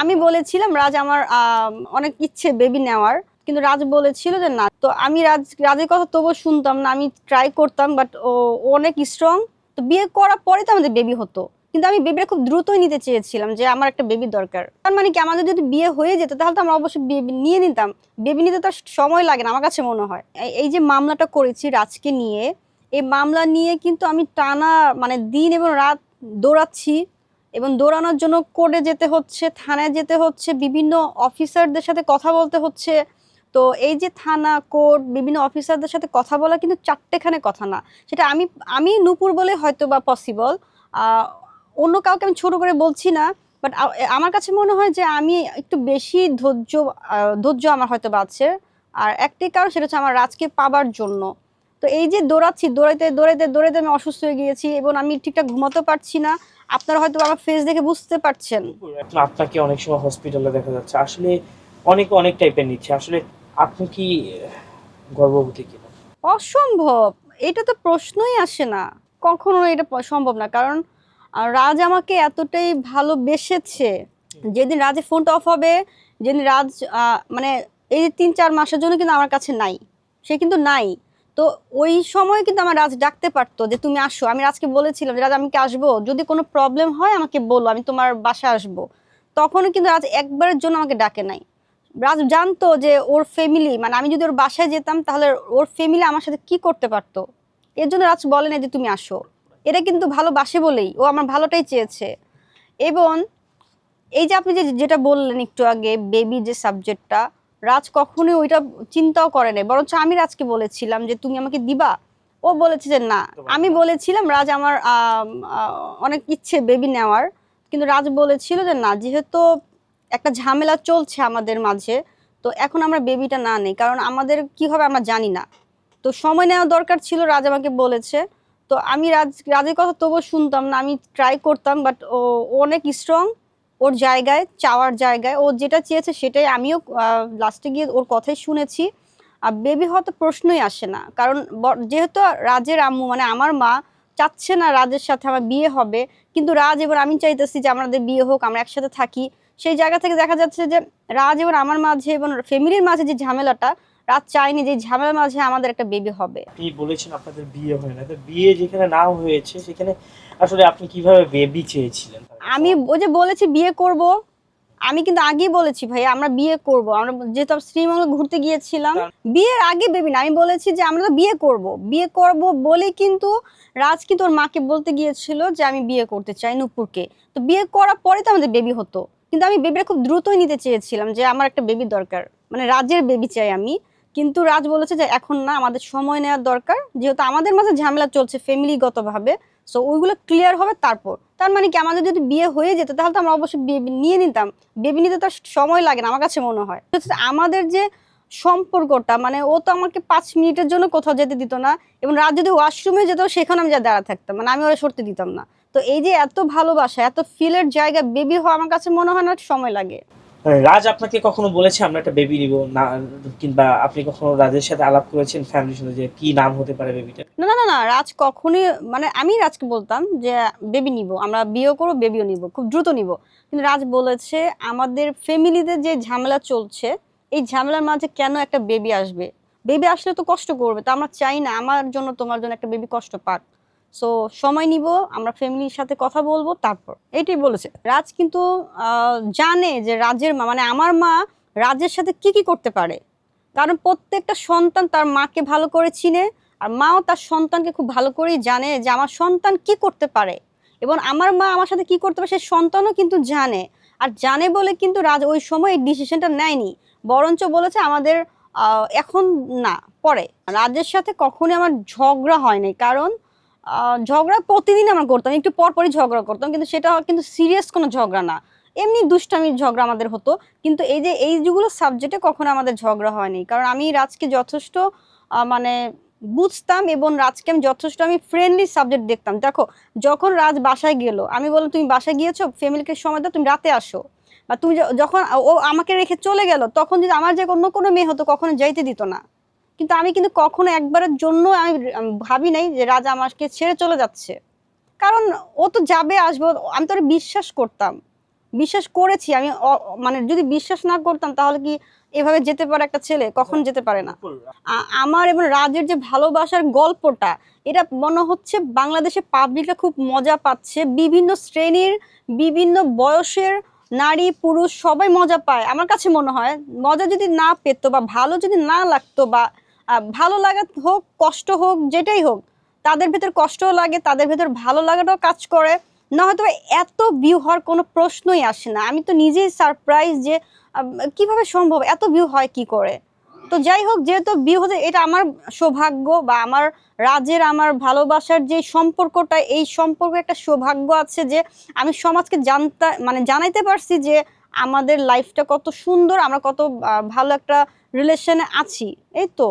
আমি বলেছিলাম, রাজ আমার অনেক ইচ্ছে বেবি নেওয়ার। কিন্তু রাজ বলেছিল যে না। তো আমি রাজ, রাজের কথা তবুও শুনতাম না। আমি ট্রাই করতাম বাট ও অনেক স্ট্রং তো বিয়ে করার পরে তো আমাদের বেবি হতো। কিন্তু আমি বেবিটা খুব দ্রুতই নিতে চেয়েছিলাম যে আমার একটা বেবি দরকার। তার মানে কি, আমাদের যদি বিয়ে হয়ে যেত, তাহলে তো আমরা অবশ্যই বেবি নিয়ে নিতাম। বেবি নিতে তো সময় লাগে না, আমার কাছে মনে হয়। এই যে মামলাটা করেছি রাজকে নিয়ে, এই মামলা নিয়ে কিন্তু আমি টানা মানে দিন এবং রাত দৌড়াচ্ছি। এবং দৌড়ানোর জন্য কোর্টে যেতে হচ্ছে, থানায় যেতে হচ্ছে, বিভিন্ন অফিসারদের সাথে কথা বলতে হচ্ছে। তো এই যে থানা, কোর্ট, বিভিন্ন অফিসারদের সাথে কথা বলা কিন্তু চারটেখানে কথা না। সেটা আমি আমি নূপুর বলে হয়তো বা পসিবল অন্য কাউকে আমি ছোট করে বলছি না বাট আমার কাছে মনে হয় যে আমি একটু বেশি ধৈর্য ধৈর্য আমার হয়তো বা আছে। আর একটি কারণ সেটা হচ্ছে আমার রাজকে পাবার জন্য। তো এই যে দৌড়াচ্ছি দৌড়াইতে দৌড়াইতে দৌড়াইতে আমি অসুস্থ হয়ে গিয়েছি এবং আমি ঠিকঠাক ঘুমাতে পারছি না। আপনারা হয়তো আমার ফেস দেখে বুঝতে পারছেন। আপনাকে অনেক সময় হসপিটালে দেখা যাচ্ছে। আসলে অনেক অনেক টাইপের নিচ্ছে। আসলে আপনি কি গর্ভবতী কিনা? অসম্ভব! এটা তো প্রশ্নই আসে না। কখনো এটা সম্ভব না। কারণ রাজ আমাকে এতটাই ভালোবেসেছে। যেদিন রাজের ফোনটা অফ হবে যেদিন রাজ মানে এই তিন চার মাসের জন্য কিন্তু আমার কাছে নাই। সে কিন্তু নাই। তো ওই সময় কিন্তু আমার রাজ ডাকতে পারতো যে, তুমি আসো। আমি রাজকে বলেছিলাম যে, রাজ, আমি কি আসব? যদি কোনো প্রবলেম হয় আমাকে বলো, আমি তোমার বাসায় আসব। তখনও কিন্তু রাজ একবারের জন্য আমাকে ডাকে নাই। রাজ জানতো যে, ওর ফ্যামিলি মানে আমি যদি ওর বাসায় যেতাম, তাহলে ওর ফ্যামিলি আমার সাথে কি করতে পারতো? এর জন্য রাজ বলে না যে, তুমি আসো। এটা কিন্তু ভালোবাসে বলেই, ও আমার ভালোটাই চেয়েছে। এবং এই যে আপনি যে, যেটা বললেন একটু আগে বেবি যে সাবজেক্টটা রাজ কখনোই ওইটা চিন্তাও করে নাই। বরঞ্চ আমি রাজকে বলেছিলাম যে তুমি আমাকে দিবা? ও বলেছে যে না। আমি বলেছিলাম রাজ আমার অনেক ইচ্ছে বেবি নেওয়ার। কিন্তু রাজ বলেছিল যে না যেহেতু একটা ঝামেলা চলছে আমাদের মাঝে তো এখন আমরা বেবিটা না নেই। কারণ আমাদের কি হবে আমরা জানি না। তো সময় নেওয়া দরকার ছিল রাজ আমাকে বলেছে। তো আমি রাজ রাজের কথা তবুও শুনতাম না। আমি ট্রাই করতাম বাট ও ও অনেক স্ট্রং ওর জায়গায়, চাওয়ার জায়গায়, ও যেটা চেয়েছে সেটাই আমিও লাস্টে গিয়ে ওর কথাই শুনেছি। আর বেবি হওয়া তো প্রশ্নই আসে না। কারণ যেহেতু রাজের আম্মু মানে আমার মা চাচ্ছে না রাজের সাথে আমার বিয়ে হবে, কিন্তু রাজ এবার আমি চাইতেছি যে আমাদের বিয়ে হোক, আমরা একসাথে থাকি। সেই জায়গা থেকে দেখা যাচ্ছে যে রাজ এবার আমার মাঝে এবং ফ্যামিলির মাঝে যে ঝামেলাটা রাজ চাইনি যে ঝামেলার মাঝে আমাদের একটা বেবি হবে। আপনি বলেছেন আপনাদের বিয়ে হয় না। তো বিয়ে যেখানে না হয়েছে সেখানে আসলে আপনি কীভাবে বেবি চেয়েছিলেন? আমি ওই যে বলেছি বিয়ে করব আমি কিন্তু আগেই বলেছি ভাই আমরা বিয়ে করব। আমরা যেহেতু শ্রীমঙ্গল ঘুরতে গিয়েছিলাম বিয়ের আগে বেবি না আমি বলেছি যে আমরা তো বিয়ে করব। বিয়ে করব বলে কিন্তু রাজ কিন্তু ওর মাকে বলতে গিয়েছিল যে আমি বিয়ে করতে চাই নুপুরকে। তো বিয়ে করার পরে তো আমাদের বেবি হতো। কিন্তু আমি বেবিটা খুব দ্রুতই নিতে চেয়েছিলাম যে আমার একটা বেবি দরকার। মানে রাজের বেবি চাই আমি। কিন্তু রাজ বলেছে যে এখন না, আমাদের সময় নেওয়ার দরকার। যেহেতু আমাদের মাঝে ঝামেলা চলছে ফ্যামিলিগতভাবে সো ওইগুলো ক্লিয়ার হবে তারপর। তার মানে কি, আমাদের যদি বিয়ে হয়ে যেত, তাহলে তো আমরা অবশ্যই বেবি নিয়ে নিতাম। বেবি নিতে তো আর সময় লাগে না, আমার কাছে মনে হয়। আমাদের যে সম্পর্কটা মানে ও তো আমাকে পাঁচ মিনিটের জন্য কোথাও যেতে দিত না, এবং রাত যদি ওয়াশরুমে যেত সেখানে আমি যা দাঁড়া থাকতাম মানে আমি ওরা সরতে দিতাম না। তো এই যে এত ভালোবাসা, এত ফিলের জায়গা বেবি হওয়া, আমার কাছে মনে হয় না সময় লাগে। রাজ আপনাকে কখনো বলেছে, আমরা একটা বেবি নিব, না, কিংবা আপনি কখনো রাজের সাথে আলাপ করেছেন ফ্যামিলির সাথে যে কি নাম হতে পারে বেবিটা না না না না, রাজ কখনই মানে আমি রাজকে বলতাম যে বেবি নিব, আমরা বিয়ে করব বেবিও নিব, খুব দ্রুত নিব। কিন্তু রাজ বলেছে, আমাদের ফ্যামিলিতে যে ঝামেলা চলছে, এই ঝামেলার মাঝে কেন একটা বেবি আসবে? বেবি আসলে তো কষ্ট করবে, তো আমরা চাই না, আমার জন্য, তোমার জন্য একটা বেবি কষ্ট পাক। সো সময় নিব, আমরা ফ্যামিলির সাথে কথা বলব, তারপর। এইটাই বলেছে। রাজ কিন্তু জানে যে রাজের মা মানে আমার মা রাজের সাথে কি কি করতে পারে। কারণ প্রত্যেকটা সন্তান তার মাকে ভালো করে চিনে, আর মাও তার সন্তানকে খুব ভালো করেই জানে যে আমার সন্তান কি করতে পারে। এবং আমার মা আমার সাথে কি করতে পারে, সে সন্তানও কিন্তু জানে। আর জানে বলে কিন্তু রাজ ওই সময় এই ডিসিশনটা নেয়নি। বরঞ্চ বলেছে আমাদের এখন না, পরে। রাজের সাথে কখনোই আমার ঝগড়া হয়নি কারণ ঝগড়া প্রতিদিন আমরা করতাম, একটু পর পরই ঝগড়া করতাম, কিন্তু সেটা কিন্তু সিরিয়াস কোনো ঝগড়া না। এমনি দুষ্টামির ঝগড়া আমাদের হতো, কিন্তু এই যে এই যেগুলো সাবজেক্টে কখনো আমাদের ঝগড়া হয়নি। কারণ আমি রাজকে যথেষ্ট মানে বুঝতাম এবং রাজকে আমি যথেষ্ট, আমি ফ্রেন্ডলি সাবজেক্ট দেখতাম। দেখো, যখন রাজ বাসায় গেল, আমি বললাম, তুমি বাসায় গিয়েছো? ফ্যামিলিকে সময় দাও, তুমি রাতে আসো। বা তুমি যখন, ও আমাকে রেখে চলে গেল, তখন যদি আমার যে অন্য কোনো মেয়ে হতো, কখনো যাইতে দিত না। কিন্তু আমি কিন্তু কখনো একবারের জন্য আমি ভাবি নাই যে রাজা আমাকে ছেড়ে চলে যাচ্ছে। কারণ ও তো যাবে আসব আমি তো বিশ্বাস করতাম। বিশ্বাস করেছি আমি মানে যদি বিশ্বাস না করতাম তাহলে কি এভাবে যেতে পারে একটা ছেলে? কখন যেতে পারে না। আমার এবং রাজের যে ভালোবাসার গল্পটা এটা মনে হচ্ছে বাংলাদেশে পাবলিকরা খুব মজা পাচ্ছে। বিভিন্ন শ্রেণির বিভিন্ন বয়সের নারী পুরুষ সবাই মজা পায়। আমার কাছে মনে হয় মজা যদি না পেতো বা ভালো যদি না লাগতো বা ভালো লাগা হোক, কষ্ট হোক, যেটাই হোক, তাদের ভেতর কষ্টও লাগে, তাদের ভেতর ভালো লাগাটাও কাজ করে। না হয়তো এত ভিউ হওয়ার কোনো প্রশ্নই আসে না। আমি তো নিজেই সারপ্রাইজ যে কীভাবে সম্ভব? এত ভিউ হয় কি করে? তো যাই হোক, যেহেতু বিয়ে হতে এটা আমার সৌভাগ্য বা আমার রাজের আমার ভালোবাসার যে সম্পর্কটা, এই সম্পর্কে একটা সৌভাগ্য আছে যে, আমি সমাজকে জানতে মানে জানাইতে পারছি যে, আমাদের লাইফটা কত সুন্দর, আমরা কত ভালো একটা রিলেশনে আছি। এই তো।